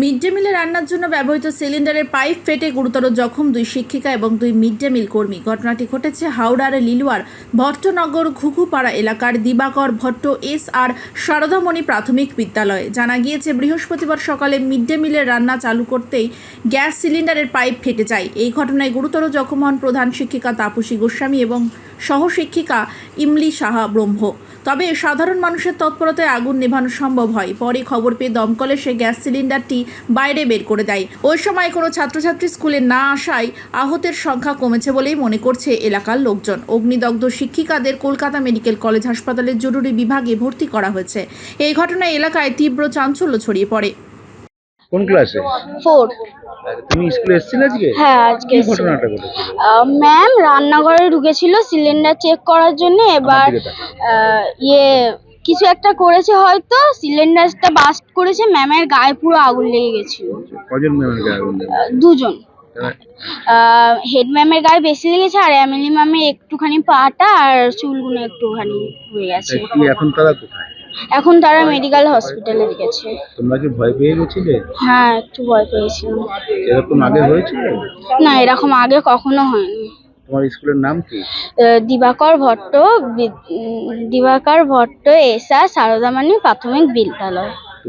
Mid day মিলে রান্নার জন্য ব্যবহৃত সিলিন্ডারের পাইপ ফেটে গুরুতর জখম দুই শিক্ষিকা এবং দুই মিড ডে মিল কর্মী। ঘটনাটি ঘটেছে হাওড়ার লিলুয়ার, ভট্টনগর, ঘুঘুপাড়া এলাকার দিবাকর ভট্ট এস আর সারদামণি প্রাথমিক বিদ্যালয়ে। জানা গিয়েছে, বৃহস্পতিবার সকালে মিড ডে মিলের রান্না চালু করতেই গ্যাস সিলিন্ডারের পাইপ ফেটে যায়। এই ঘটনায় গুরুতর জখম হন প্রধান শিক্ষিকা তাপসী গোস্বামী এবং সহশিক্ষিকা ইমলি সাহা ব্রহ্ম। তবে সাধারণ মানুষের তৎপরতায় আগুন নেভানো সম্ভব হয়। পরে খবর পেয়ে দমকল এসে গ্যাস সিলিন্ডারটি বাইরে বের করে দেয়। ওই সময় কোনো ছাত্রছাত্রী স্কুলে না আসায় আহতের সংখ্যা কমেছে বলেই মনে করছে এলাকার লোকজন। অগ্নিদগ্ধ শিক্ষিকাদের কলকাতা মেডিকেল কলেজ হাসপাতালের জরুরি বিভাগে ভর্তি করা হয়েছে। এই ঘটনায় এলাকায় তীব্র চাঞ্চল্য ছড়িয়ে পড়ে। কোন ক্লাসে? ফোর। তুমি স্কুলে এসেছিলে আজকে? হ্যাঁ আজকে ঘটনাটা ঘটেছিল? ম্যাম রান্নাঘরে ঢুকেছিল সিলিন্ডার চেক করার জন্য। এবার ইয়ে কিছু একটা করেছে হয়তো সিলিন্ডারটা বাস্ট করেছে। ম্যামের গায়ে পুরো আগুন লেগে গেছিল। কজন ম্যামের গায়ে আগুন দুজন। হেড ম্যামের গায়ে বেশি লেগেছে আর এমএলএ ম্যামের একটুখানি পাটা আর চুলগুলো একটুখানি হয়ে গেছে। এখন তারা কোথায়? এখন তারা মেডিকেল হসপিটালে গেছে। তোমরা কি ভয় পেয়ে গেছিলে? হ্যাঁ একটু ভয় পেয়েছিলাম। এরকম আগে হয়েছিল? না এরকম আগে কখনো হয়নি। তোমার স্কুলের নাম কি? দিবাকর ভট্ট দিবাকর ভট্ট এসা সারদামানি প্রাথমিক বিদ্যালয়।